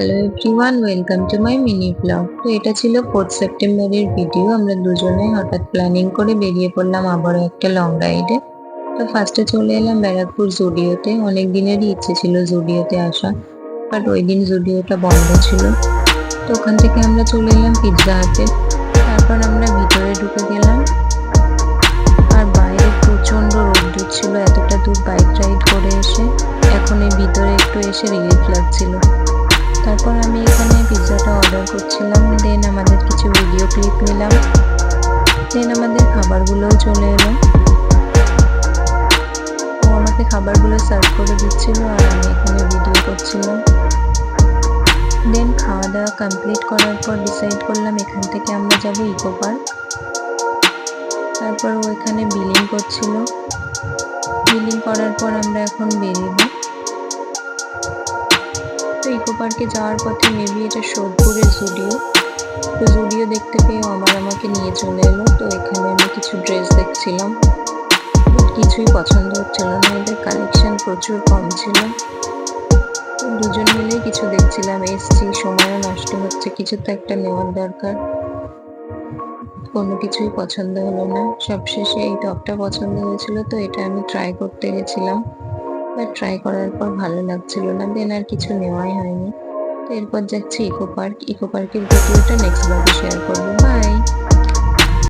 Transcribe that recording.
Hello everyone welcome to my mini blog তো এটা ছিল ফোর্থ সেপ্টেম্বরের ভিডিও আমরা দুজনে হঠাৎ প্ল্যানিং করে বেরিয়ে পড়লাম আবারও একটা লং রাইডে তো ফার্স্টে চলে এলাম ব্যারাকপুর জুডিওতে অনেক দিনেরই ইচ্ছে ছিল জুডিওতে আসা বাট ওই দিন জুডিওটা বন্ধ ছিল। তো ওখান থেকে আমরা চলে এলাম পিৎজা হাতে তারপর আমরা ভিতরে ঢুকে গেলাম। আর বাইরে প্রচণ্ড রোদ্দুর ছিল, এতটা দূর বাইক রাইড করে এসে। এখন এই ভিতরে একটু এসে রিলিফ লাগছিল। তারপর আমি এখানে পিৎজাটা অর্ডার করছিলাম দেন আমাদের কিছু ভিডিও ক্লিপ নিলাম দেন আমাদের খাবারগুলোও চলে এলো। ও আমাকে খাবারগুলো সার্ভ করে দিচ্ছিল আর আমি এখানে ভিডিও করছিলাম। দেন খাওয়া দাওয়া কমপ্লিট করার পর ডিসাইড করলাম এখান থেকে আমরা যাব ইকো পার্ক তারপর ও এখানে বিলিং করছিল। বিলিং করার পর আমরা এখন বেরিয়ে পার্কে যাওয়ার পথে মেবি এটা সোদপুরের জুডিও। তো জুডিও দেখতে পেয়ে আমার আমাকে নিয়ে চলে এলো। তো এখানে আমি কিছু ড্রেস দেখছিলাম। কিছুই পছন্দ হচ্ছিল না। এদের কালেকশন প্রচুর কম ছিল। দুজন মিলেই কিছু দেখছিলাম। এসছি, সময়ও নষ্ট হচ্ছে, কিছু তো একটা নেওয়ার দরকার। কোনো কিছুই পছন্দ হলো না। সবশেষে এই টপটা পছন্দ হয়েছিল, তো এটা আমি ট্রাই করতে গেছিলাম। বাট ট্রাই করার পর ভালো লাগছিল না দেন আর কিছু নেওয়াই হয়নি। তো এরপর যাচ্ছি ইকো পার্ক ইকো পার্কের ভিডিওটা নেক্সট ব্লগে